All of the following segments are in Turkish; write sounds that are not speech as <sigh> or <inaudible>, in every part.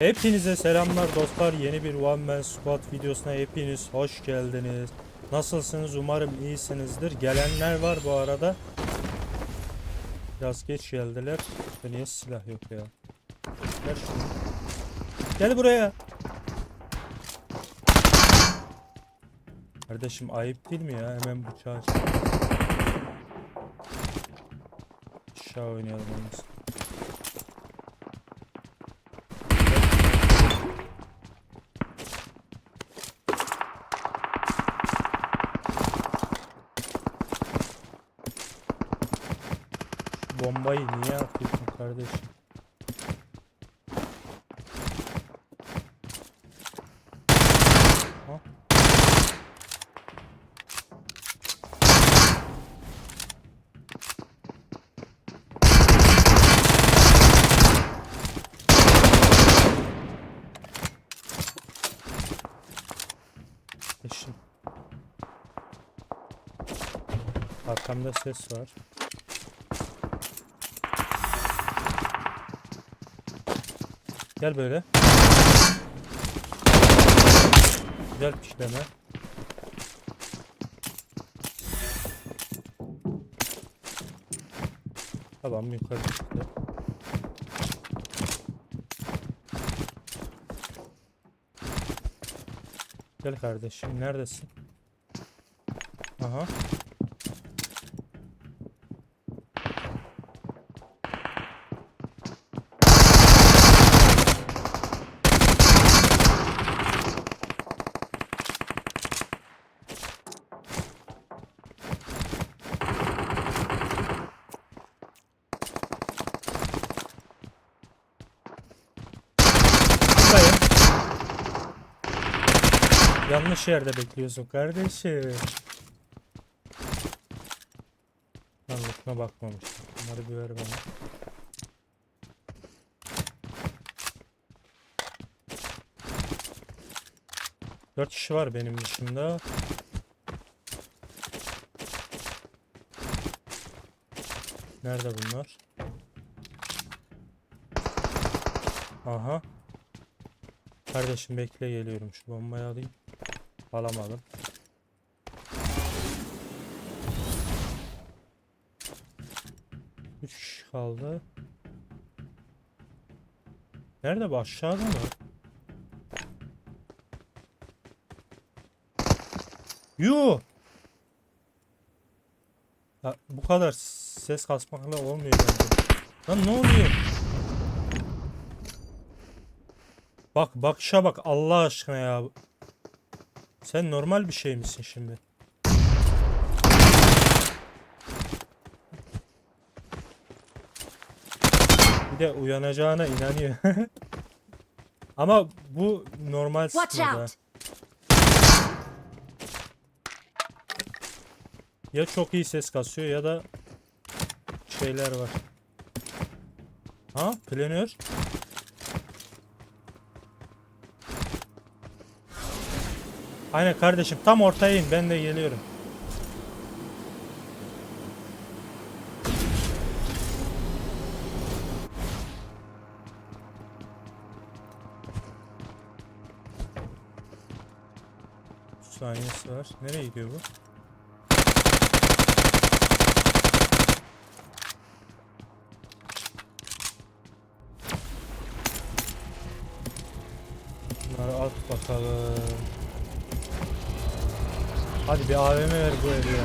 Hepinize selamlar dostlar. Yeni bir One Man Squad videosuna hepiniz hoş geldiniz. Nasılsınız? Umarım iyisinizdir. Gelenler var bu arada. Biraz geç geldiler. Niye silah yok ya? Ver şunu. Gel buraya. Kardeşim ayıp değil mi ya? Hemen bıçağı aç. Aşağı oynayalım olmasın. Şu bombayı niye atıyorsun kardeşim? Ha? Eşim. Arkamda ses var. Gel böyle. Güzel pişleme. Tamam yukarı çıktı. Gel kardeşim neredesin? Aha. Buradayım. Yanlış yerde bekliyorsun kardeşim. Ben lootuna bakmamıştım. Bunları bir ver bana. Dört kişi var benim dışımda. Nerede bunlar? Aha. Kardeşim bekle geliyorum. Şu bombayı alayım. Alamadım. Üç kişi kaldı. Nerede bu aşağıda mı? Yuh! Ya bu kadar ses kasmakla olmuyor bence. Lan ne oluyor? Bak bakışa bak Allah aşkına ya. Sen normal bir şey misin şimdi? Bir de uyanacağına inanıyor. <laughs> Ama bu normal out! Ya çok iyi ses kasıyor ya da şeyler var. Ha planör. Aynen kardeşim tam ortaya in ben de geliyorum. Saniyesi var. Nereye gidiyor bu? Bunları at bakalım. Hadi bir AVM ver bu eli ya.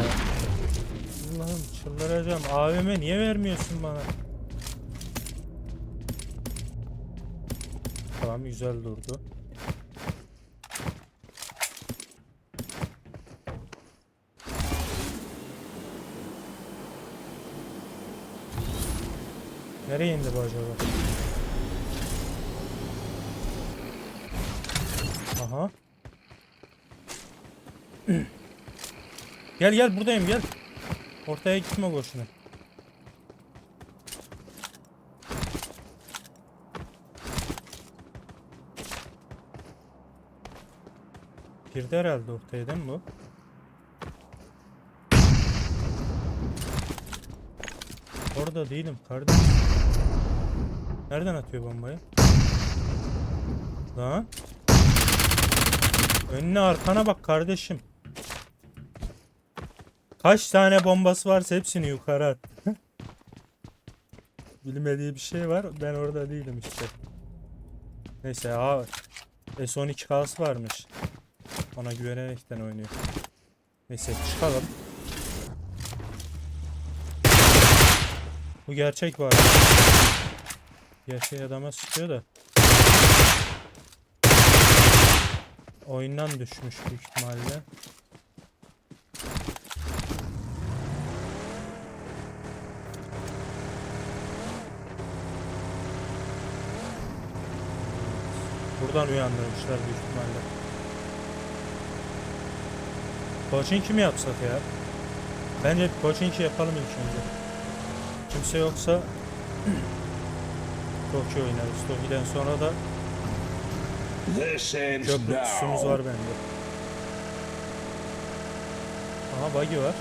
Allah'ım çıldıracağım. AVM niye vermiyorsun bana? Tamam güzel durdu. Nereye indi bu acaba? Aha. <clears throat> gel gel buradayım gel. Ortaya gitme boşuna. Girdi herhalde ortaya değil mi bu? Orada değilim kardeşim. Nereden atıyor bombayı? Lan. Önüne arkana bak kardeşim. Kaç tane bombası varsa hepsini yukarı at. <laughs> Bilmediği bir şey var. Ben orada değilim işte. Neyse ha S12K'sı varmış. Ona güvenerekten oynuyor. Neyse çıkalım. Bu gerçek var. Gerçek adama sıkıyor da. Oyundan düşmüş büyük ihtimalle. Buradan uyandırmışlar büyük ihtimalle. Coaching mi yapsak ya? Bence coaching yapalım ilk önce. Kimse yoksa <clears throat> Tokyo oynarız. Tokyo'dan sonra da köprü var bende. Aha buggy var.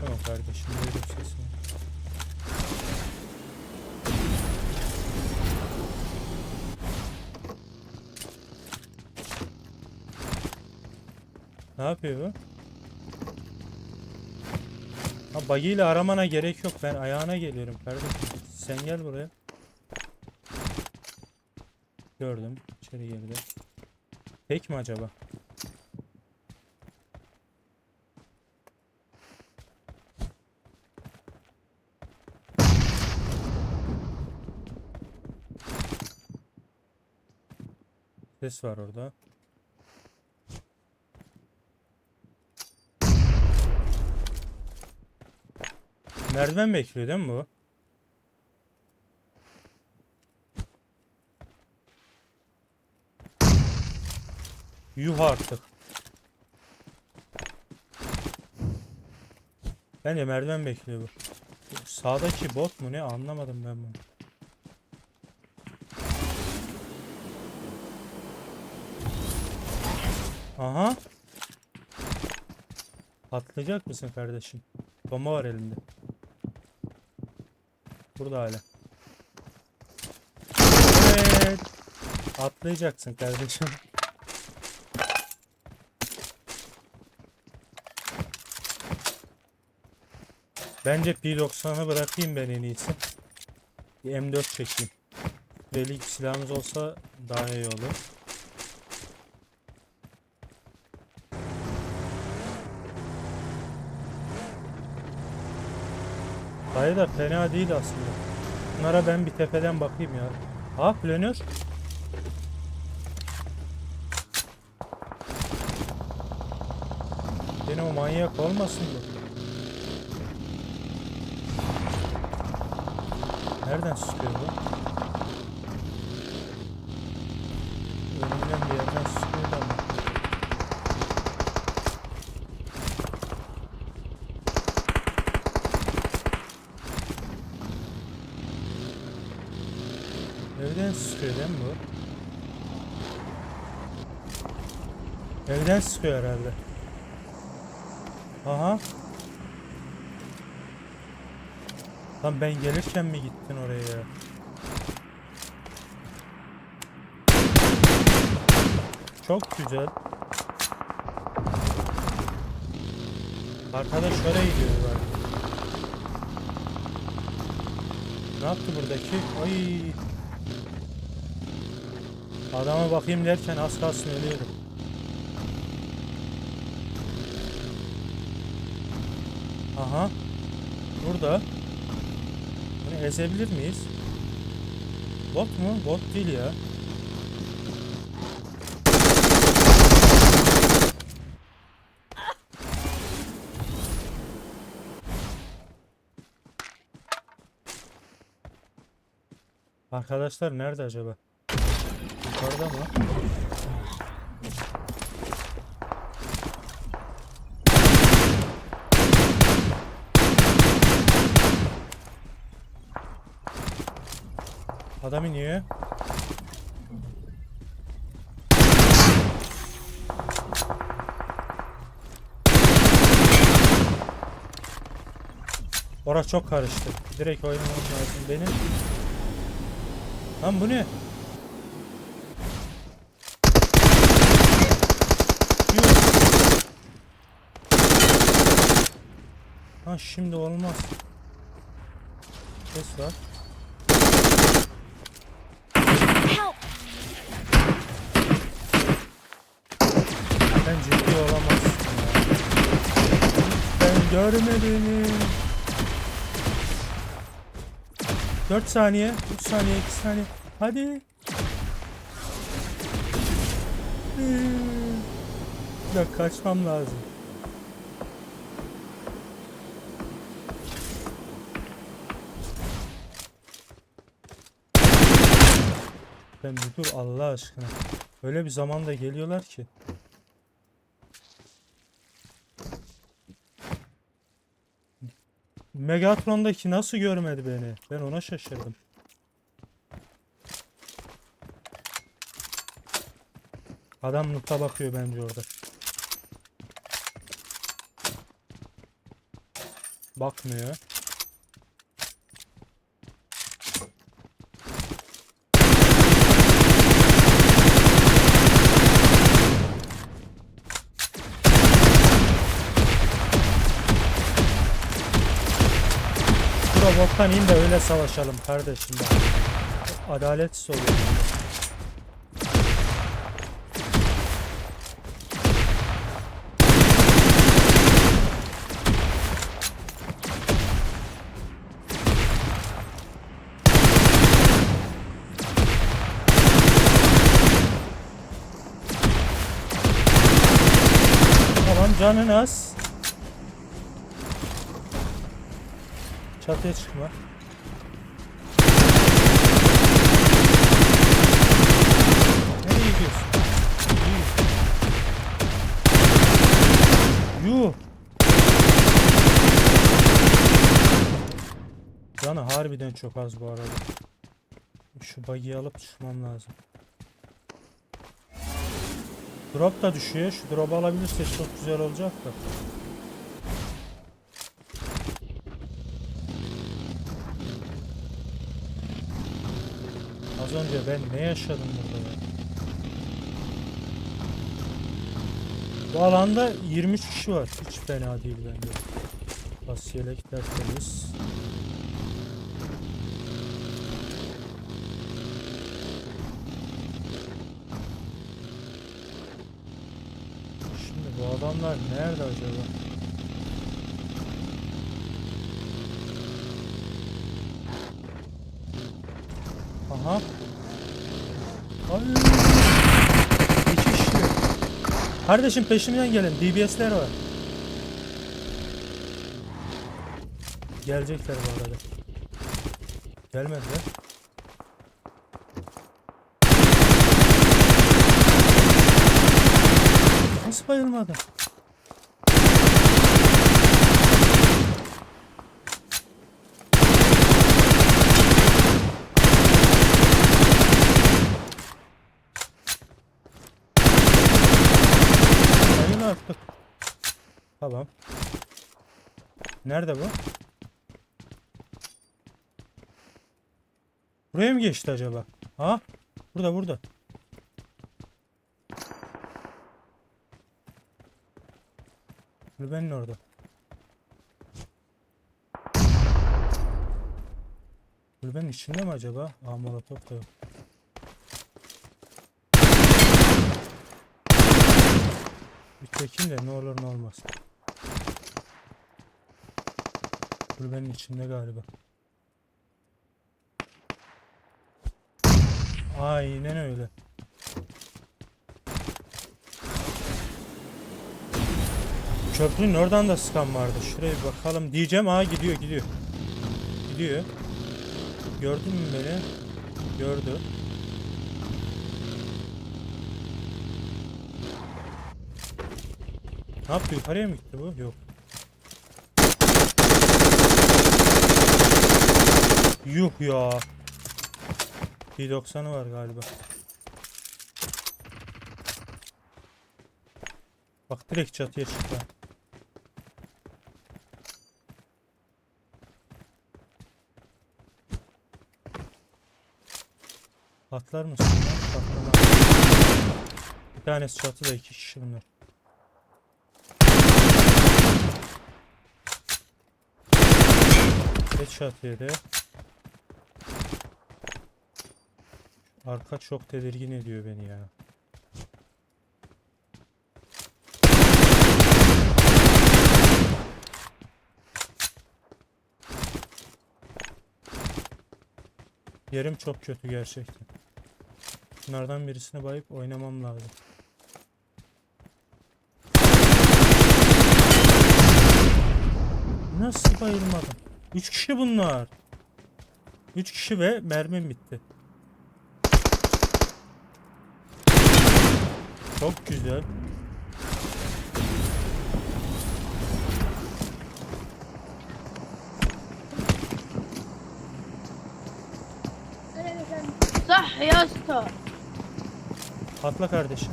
Tamam kardeşim duydum sesini. Ne yapıyor bu? Ha buggy aramana gerek yok. Ben ayağına geliyorum kardeşim. Sen gel buraya. Gördüm. İçeri girdi. Tek mi acaba? Ses var orada. Merdiven bekliyor değil mi bu? Yuh artık. Bence merdiven bekliyor bu. Sağdaki bot mu ne anlamadım ben bunu. Aha. Atlayacak mısın kardeşim? Bomba var elimde. Burada hala. Evet. Atlayacaksın kardeşim. Bence P90'ı bırakayım ben en iyisi. Bir M4 çekeyim. Delik silahımız olsa daha iyi olur. Dayı da fena değil aslında. Bunlara ben bir tepeden bakayım ya. Ha planör. Yine o manyak olmasın bu. Nereden sıkıyor bu? Önümden bir yerden sıkıyor da ama. Evden mi bu? Evden sıkıyor herhalde. Aha. Lan ben gelirken mi gittin oraya ya? Çok güzel. Arkadaş şöyle gidiyor bak. Ne yaptı buradaki? Ay. Adama bakayım derken az kalsın ölüyorum. Aha. Burada. Bunu ezebilir miyiz? Bot mu? Bot değil ya. Arkadaşlar nerede acaba? Yukarıda mı? Adam iniyor. Ora çok karıştı. Direkt oynamam lazım benim. Lan bu ne? Ha şimdi olmaz. Ses var. Sen ciddi olamazsın ya. Ben görmedim. 4 saniye, 3 saniye, 2 saniye. Hadi. Bir dakika kaçmam lazım. Ben bir dur Allah aşkına. Öyle bir zamanda geliyorlar ki. Megatron'daki nasıl görmedi beni? Ben ona şaşırdım. Adam loot'a bakıyor bence orada. Bakmıyor. Şura boktan in de öyle savaşalım kardeşim ben. Adaletsiz oluyor. Tamam canın az. Çatıya çıkma. Nereye gidiyorsun? Yuh. Canı harbiden çok az bu arada. Şu buggy'i alıp çıkmam lazım. Drop da düşüyor. Şu drop alabilirsek çok güzel olacak da. Az önce ben ne yaşadım burada ya? Bu alanda 23 kişi var. Hiç fena değil bence. Bas yelekler temiz. Şimdi bu adamlar nerede acaba? Aha. Ay. İki kişi. Kardeşim peşimden gelin. DBS'ler var. Gelecekler bu arada. Gelmediler. Nasıl bayılmadı? Sayın artık. Tamam. Nerede bu? Buraya mı geçti acaba? Ha? Burada burada. Kulübenin orada. Kulübenin içinde mi acaba? Aa molotof da yok. Bir çekin de ne olur ne olmaz. Kulübenin içinde galiba. Aynen öyle. Köprünün oradan da sıkan vardı. Şuraya bir bakalım diyeceğim. Aa gidiyor gidiyor. Gidiyor. Gördün mü beni? Gördü. Ne yaptı? Yukarıya mı gitti bu? Yok. Yok ya. P90'ı var galiba. Bak direkt çatıya çıktı. Patlar mısın? Patlamaz. Bir tanesi çatıda iki kişi bunlar. Geç çatıya da. Arka çok tedirgin ediyor beni ya. Yerim çok kötü gerçekten. Bunlardan birisini bayıp oynamam lazım. Nasıl bayılmadım? 3 kişi bunlar. 3 kişi ve mermim bitti. Çok güzel. Sah ya usta. Patla kardeşim.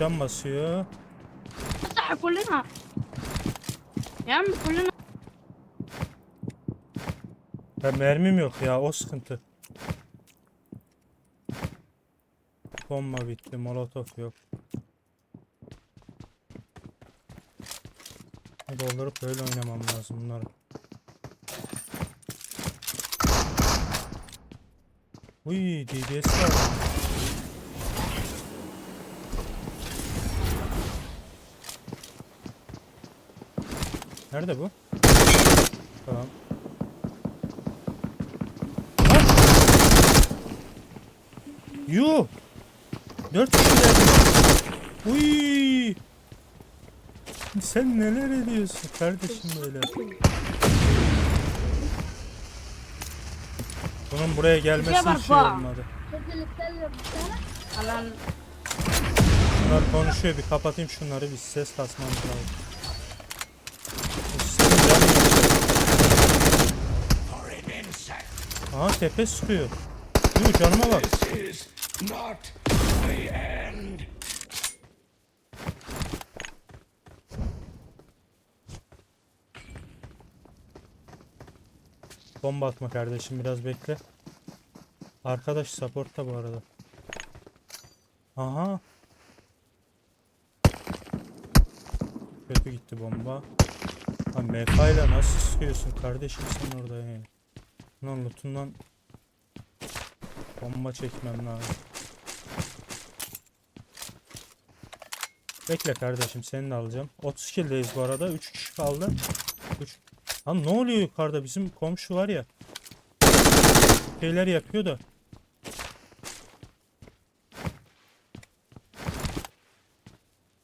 Can basıyor. Sah kullina. Ya kullina. Ya mermim yok ya o sıkıntı. Bomba bitti, molotof yok. Doldurup böyle oynamam lazım bunları. Uy, DBS var. Nerede bu? Tamam. Yuh. Dört kişi geldi. Uy. Sen neler ediyorsun kardeşim böyle? Bunun buraya gelmesi hiç iyi olmadı. Bunlar konuşuyor bir kapatayım şunları bir ses kasmamız lazım. Aha tepe sıkıyor. Yuh canıma bak. Not the end. Bomba atma kardeşim biraz bekle. Arkadaş supportta bu arada. Aha. Kötü gitti bomba. Ha MK ile nasıl sıkıyorsun kardeşim sen orada yani. Lan lootundan bomba çekmem lazım. Bekle kardeşim seni de alacağım. 30 kill'deyiz bu arada. 3 kişi kaldı. 3 Lan ne oluyor yukarıda? Bizim komşu var ya. Şeyler yapıyor da.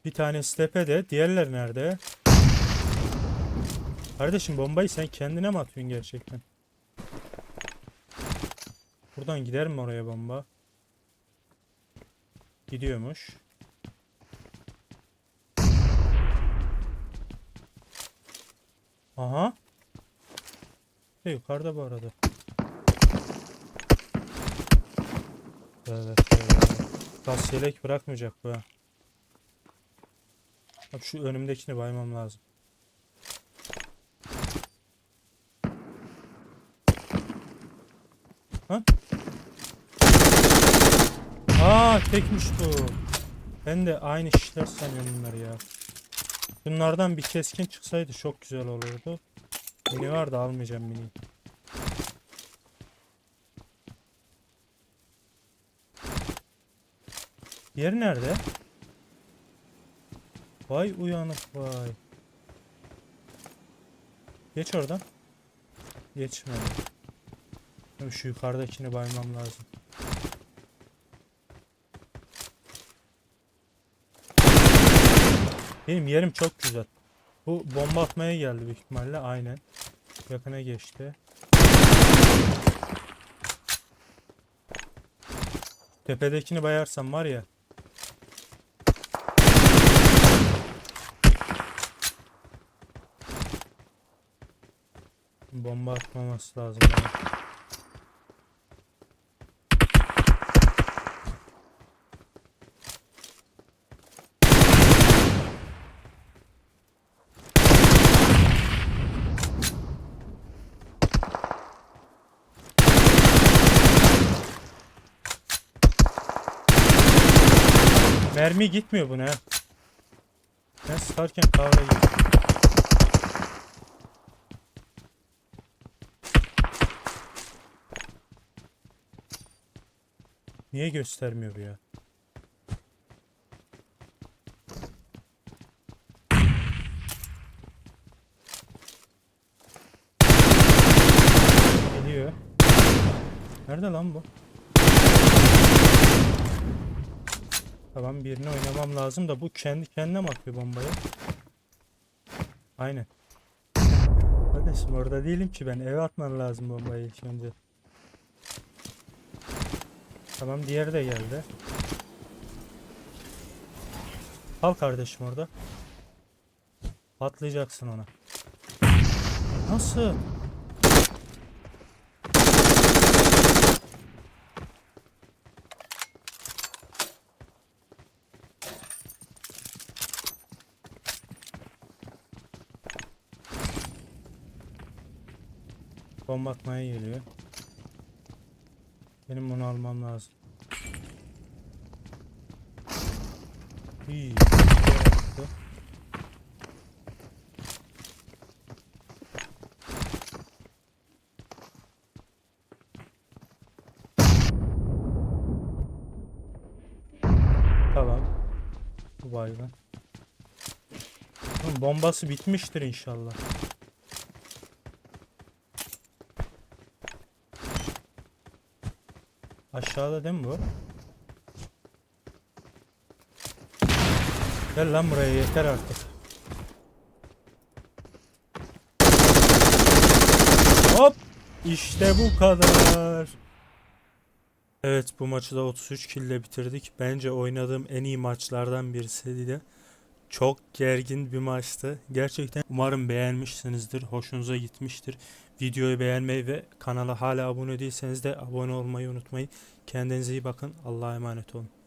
Bir tanesi tepede. Diğerler nerede? Kardeşim bombayı sen kendine mi atıyorsun gerçekten? Buradan gider mi oraya bomba? Gidiyormuş. Aha. Şey yukarıda bu arada. Evet, evet. Gaz yelek bırakmayacak bu. Bak şu önümdekini baymam lazım. Ha? Aa tekmiş bu. Ben de aynı işler sanıyorum bunları ya. Bunlardan bir keskin çıksaydı çok güzel olurdu. Mini var da almayacağım mini. Diğeri nerede? Vay uyanık vay. Geç oradan. Geçmedi. Dur Şu yukarıdakini baymam lazım. Benim yerim çok güzel. Bu bomba atmaya geldi büyük ihtimalle. Aynen. Yakına geçti. Tepedekini bayarsam var ya. Bomba atmaması lazım. bana. Mermi gitmiyor buna. Ben sıkarken kavra yiyor. Niye göstermiyor bu ya? Geliyor. Nerede lan bu? Tamam birini oynamam lazım da bu kendi kendine mi atıyor bombayı? Aynen. Kardeşim orada değilim ki ben eve atman lazım bombayı ilk önce. Tamam diğeri de geldi. Al kardeşim orada. Patlayacaksın ona. Nasıl? Bomba atmaya geliyor. Benim bunu almam lazım. İyi. Tamam. Bu baygın. Bombası bitmiştir inşallah. Aşağıda değil mi bu? Gel lan buraya yeter artık. Hop! İşte bu kadar. Evet bu maçı da 33 kill ile bitirdik. Bence oynadığım en iyi maçlardan birisiydi. Çok gergin bir maçtı. Gerçekten umarım beğenmişsinizdir. Hoşunuza gitmiştir. Videoyu beğenmeyi ve kanala hala abone değilseniz de abone olmayı unutmayın. Kendinize iyi bakın. Allah'a emanet olun.